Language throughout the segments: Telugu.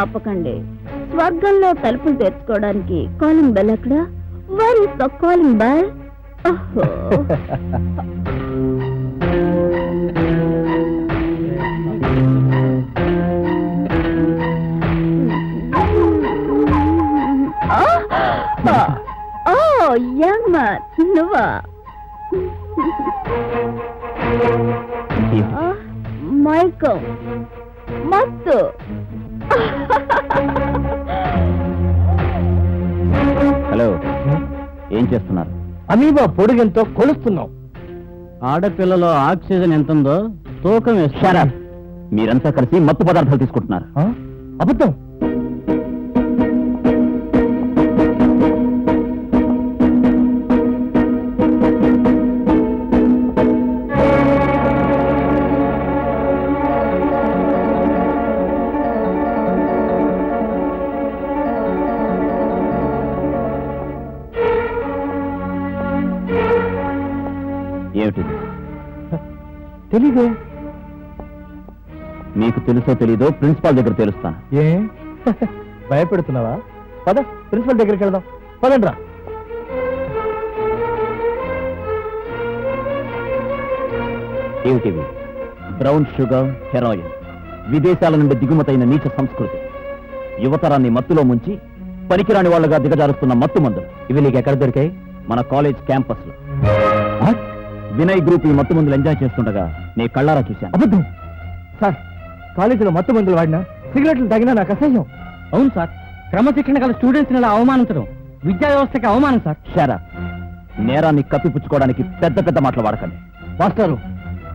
ఆపకండి. స్వర్గంలో తలుపులు తెరుచుకోవడానికి కాలింగ్ బెల్ ఎక్కడ? Where is the calling bell oh young man నువ్వా ఆ, మైకం. మత్తు. హలో. ఏం చేస్తున్నారు? అమీబా పొడుగెంతో కొలుస్తున్నాం ఆడపిల్లలో ఆక్సిజన్ ఎంత ఉందో తూకం వేస్తారా మీరంతా కలిసి మత్తు పదార్థాలు తీసుకుంటున్నారు? అబద్ధం? ఏమిటిది తెలీదే? మీకు తెలుసో తెలీదో ప్రిన్సిపాల్ దగ్గర తెలుస్తాను. ఏ? భయపెడుతున్నావా? పద ప్రిన్సిపల్ దగ్గరికి వెళ్దాం. పదండ్రా ఏమిటివి బ్రౌన్ షుగర్ హెరాయిన్. విదేశాల నుండి దిగుమతైన నీచ సంస్కృతి. యువతరాన్ని మత్తులో ముంచి పనికిరాని వాళ్ళగా దిగజారుస్తున్న మత్తు మందులు ఇవి నీకు ఎక్కడ దొరికాయి? మన కాలేజ్ క్యాంపస్లో వినయ్ గ్రూప్ ఈ మత్తు మందులు ఎంజాయ్ చేస్తుండగా నీ కళ్ళారా చూశాను. అబద్ధం. సార్ కాలేజీలో మత్తు మందులు వాడినా సిగరెట్లు తాగినా నాకు అసహ్యం. అవును సార్ క్రమశిక్షణ గల స్టూడెంట్స్ ఇలా అవమానించడం విద్యా వ్యవస్థకి అవమానం సార్. షారా నేరాన్ని కప్పిపుచ్చుకోవడానికి పెద్ద పెద్ద మాటలు వాడకండి. మాస్టారు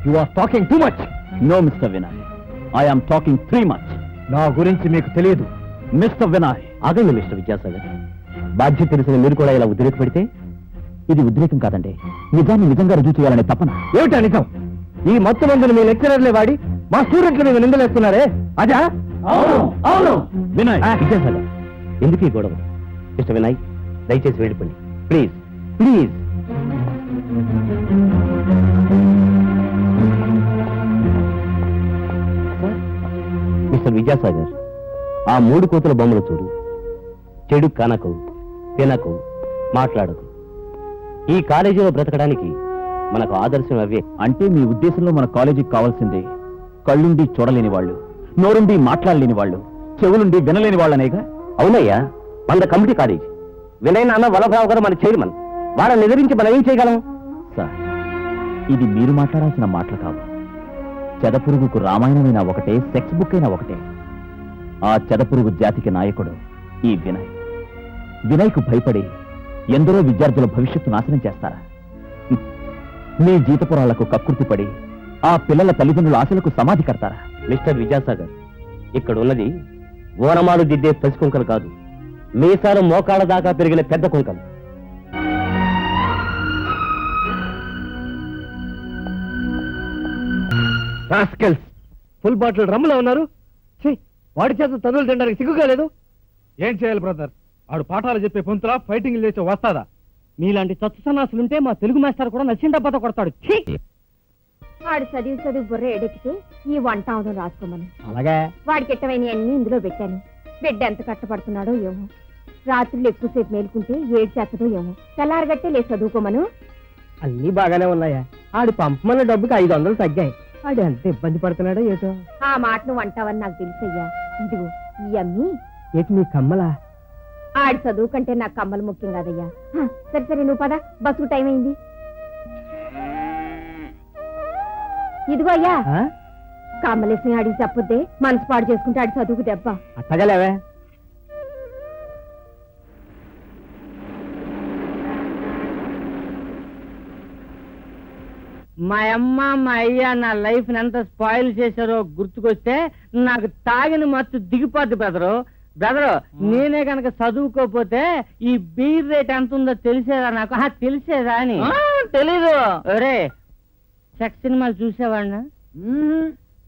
you are talking too much no mister Vinay I am talking three much నా గురించి మీకు తెలియదు. మిస్టర్ వినయ్ ఆగండి మిస్టర్ విద్యాసాగర్. బాధ్యత తెలిసిన మీరు కూడా ఇలా ఉద్రేక పెడితే ఇది ఉద్రేకం కాదండి. నిజాన్ని నిజంగా రుజువు చేయాలనే తపన. ఏమిటా నిజం? ఈ మత్తు మందులు మీ లెక్చరర్లే వాడి మా స్టూడెంట్లు మీద నిందలేస్తున్నారే? అదా? అవును వినయ్ ఎందుకు ఈ గొడవ? మిస్టర్ వినయ్ దయచేసి వెళ్ళిపోండి. Please please. మిస్టర్ విద్యాసాగర్ ఆ మూడు కోతుల బొమ్మలు చూడు. చెడు కనకు తినకు మాట్లాడకు. ఈ కాలేజీలో బ్రతకడానికి మనకు ఆదర్శం అవే. అంటే మీ ఉద్దేశంలో మన కాలేజీకి కావాల్సింది కళ్ళుండి చూడలేని వాళ్ళు నోరుండి మాట్లాడలేని వాళ్ళు చెవులుండి వినలేని వాళ్ళనేగా? అవునయ్యా మన కమిటీ కాలేజీ. వినయ్ నాన్న వలభరావు గారు మన చైర్మన్. వాళ్ళని ఎదిరించి మనం ఏం చేయగలం? సార్ ఇది మీరు మాట్లాడాల్సిన మాటలు కావు చెదపురుగుకు రామాయణమైనా ఒకటే సెక్స్ బుక్ అయినా ఒకటే. ఆ చెదపురుగు జాతికి నాయకుడు ఈ వినయ్. వినయ్కు భయపడి ఎందరో విద్యార్థుల భవిష్యత్తు నాశనం చేస్తారా. మీ జీతపురాలకు కక్కుర్తిపడి ఆ పిల్లల తల్లిదండ్రుల ఆశలకు సమాధి కడతారా? మిస్టర్ విద్యాసాగర్ ఇక్కడ ఉన్నది ఓనమాలు దిద్దే పసి కుంకలు కాదు. మీసాలు మోకాళ్ళ దాకా పెరిగిన పెద్ద కుంకలు. ఫుల్ బాటిల్ రమ్ములో ఉన్నారు? వాడి చేత తనులు తినడానికి సిగ్గుగా లేదు ఏం చేయాలి బ్రదర్? ఆడు పాఠాలు చెప్పే పొంతులా ఫైటింగ్ చేసే వస్తాదా మీలాంటి తత్తు సన్నాసులుంటే మా తెలుగు మాస్టర్ కూడా నచ్చిన డబ్బాతో కొడతాడు. ఛీ! వాడు చదివి చదివి బుర్ర ఎడెక్కితే ఈ వంట ఆవును రాసుకోమని. అలాగే? వాడికి ఎట్టవైన అన్ని ఇందులో పెట్టాను. బిడ్డ ఎంత కష్టపడుతున్నాడో ఏమో. రాత్రులు ఎక్కువసేపు మేలుకుంటే ఏడు చేస్తదో ఏమో. తెల్లారగట్టే లేదు చదువుకోమను. అన్ని బాగానే ఉన్నాయా? ఆడు పంపమన్న డబ్బుకి ఐదు వందలు తగ్గాయి. ఆడు ఎంత ఇబ్బంది పడుతున్నాడో ఏటో? ఆ మాట నువ్వు అంటావని నాకు తెలుసయ్యా. ఇదిగో ఈ అమ్మి ఏటి నీ కమ్మలా? ఆడి చదువు కంటే నాకు కమ్మలు ముఖ్యం కాదయ్యా. సరే సరే నువ్వు పద. బస్సు టైం అయింది. ఇదిగో అయ్యా? కమ్మలేసిన ఆడికి చెప్పొద్దే. మనసు పాడు చేసుకుంటే ఆడి చదువుకు దెబ్బ. అట్టగలేవే? మా అమ్మ మా అయ్య నా లైఫ్ ఎంత స్పాయిల్ చేశారో గుర్తుకొస్తే నాకు తాగిన మత్తు దిగిపోద్ది బ్రదరు. బ్రదరు నేనే కనుక చదువుకోపోతే ఈ బీర్ రేట్ ఎంత ఉందో తెలిసేదా నాకు? ఆ, తెలిసేదా అని. తెలీదు. ఒరే సెక్స్ సినిమాలు చూసేవాడినా?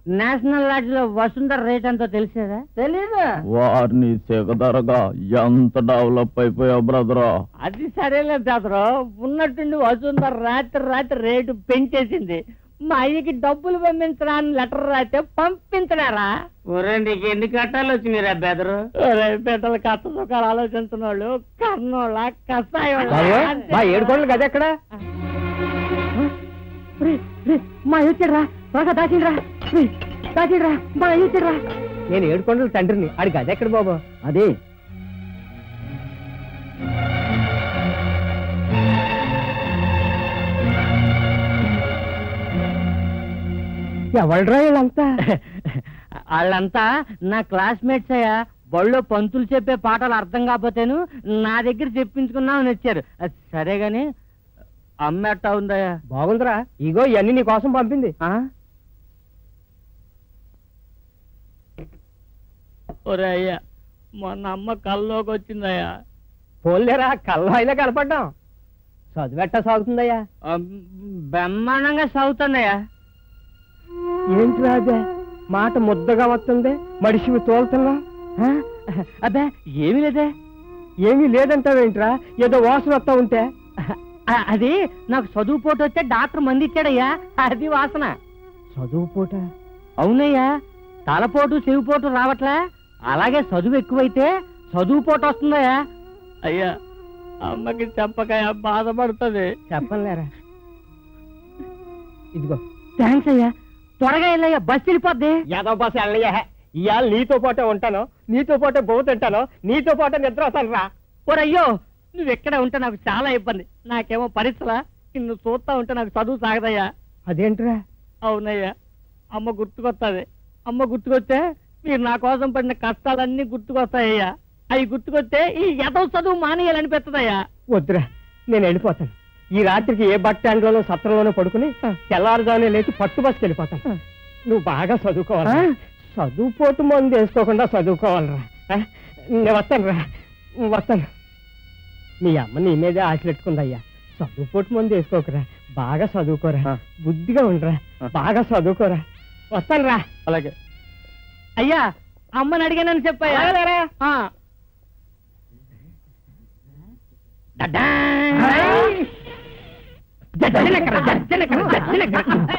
నేషనల్ లాడ్జ్లో వసుంధర రేట్ ఎంతో తెలిసేదా? తెలీదు. వారిని సెగదరగా ఎంత డెవలప్ అయిపోయావు బ్రదరా? అది సరేలే బ్రదరు. ఉన్నట్టుండి వసుంధర రాత్రి రాత్రి రేటు పెంచేసింది. మా అయ్యకి డబ్బులు పంపించరా అని లెటర్ రాస్తే పంపించడారా? ఒరే నీకు ఎన్ని కట్టాలు వచ్చినారా బెదరు? ఒరే బిడ్డలు కష్ట సుఖాలు ఆలోచించిన వాళ్ళు బాబు మా కదా ఎక్కడ? మా వచ్చాడ్రా. త్వరగా దాచిండ్రా దాచిండ్రా మా వచ్చాడ్రా. నేను ఏడుకొండల తండ్రిని. ఆడి గది ఎక్కడ బాబు? అదే ఎవడ్రా వీళ్ళంతా? వాళ్ళంతా నా క్లాస్మేట్స్ అయ్యా. బళ్ళో పంతులు చెప్పే పాటలు అర్థం కాకపోతేను నా దగ్గర చెప్పించుకున్నామని వచ్చారు. సరే గాని అమ్మ ఎట్టా ఉందయ్యా? బాగుందిరా. ఇగో ఇవన్నీ నీ కోసం పంపింది. ఆ? ఒరే అయ్యా మొన్న అమ్మ కల్లోకి వచ్చిందయ్యా. పోలేరా కళ్ళ అయినా కనపడ్డాం. చదువెట్టా సాగుతుందయ్యా? ఆ, బ్రహ్మాండంగా సాగుతుందయ్యా. ఏంటి రాజా? మాట ముద్దగా వస్తుంది మడిసివి తోలుతున్నా? అబ్బే ఏమీ లేదే. ఏమీ లేదంటావేంట్రా? ఏదో వాసన వస్తా ఉంటే? అది నాకు చదువు పోటు వస్తే డాక్టర్ మంది ఇచ్చాడయ్యా. అది వాసన. చదువు పూట? అవునయ్యా తలపోటు చెవిపోటు రావట్లే. అలాగే చదువు ఎక్కువైతే చదువు పోటు వస్తుందయ్యా. అయ్యా అమ్మకి చెప్పకాయ బాధపడుతుంది. చెప్పలేరా? ఇదిగో. థ్యాంక్స్ అయ్యా. త్వరగా వెళ్ళయ్యా బస్సు వెళ్ళిపోద్ది. యాదవ బాస అన్నయ్య ఇవాళ నీతో పాటే ఉంటాను నీతో పాటే బహు తింటాను నీతో పాటే నిద్ర వస్తాను రా. ఓరయ్యో నువ్వు ఎక్కడ ఉంటే నాకు చాలా ఇబ్బంది. నాకేమో పరీక్షలా నిన్ను చూస్తా ఉంటే నాకు చదువు సాగదయ్యా. అదేంట్రా? అవునయ్యా అమ్మ గుర్తుకొస్తుంది అమ్మ గుర్తుకొస్తే మీరు నా కోసం పడిన కష్టాలన్నీ గుర్తుకొస్తాయ్యా. అవి గుర్తుకొస్తే ఈ ఎదవ చదువు మానేయాలనిపిస్తుందయ్యా వద్దురా నేను వెళ్ళిపోతాను. ఈ రాత్రికి ఏ బస్ స్టాండ్ లోనో సత్రంలోనో పడుకుని తెల్లారుజానే లేచి పట్టు బస్కి వెళ్ళిపోతాను నువ్వు బాగా చదువుకోవాలి? చదువుపోటు మంది వేసుకోకుండా చదువుకోవాలరా? నేను వస్తాను రా వస్తాను. మీ అమ్మ నీ మీదే ఆశలెట్టుకుందయ్యా చదువుపోటు మంది వేసుకోకరా. బాగా చదువుకోరా. బుద్ధిగా ఉండరా. బాగా చదువుకోరా. వస్తాను రా అలాగే. అయ్యా అమ్మని అడిగానని చెప్పయ్యా అలాగేరా. ఆ. డడ్డా. జజ్జనకర, జజ్జనకర, జజ్జనకర.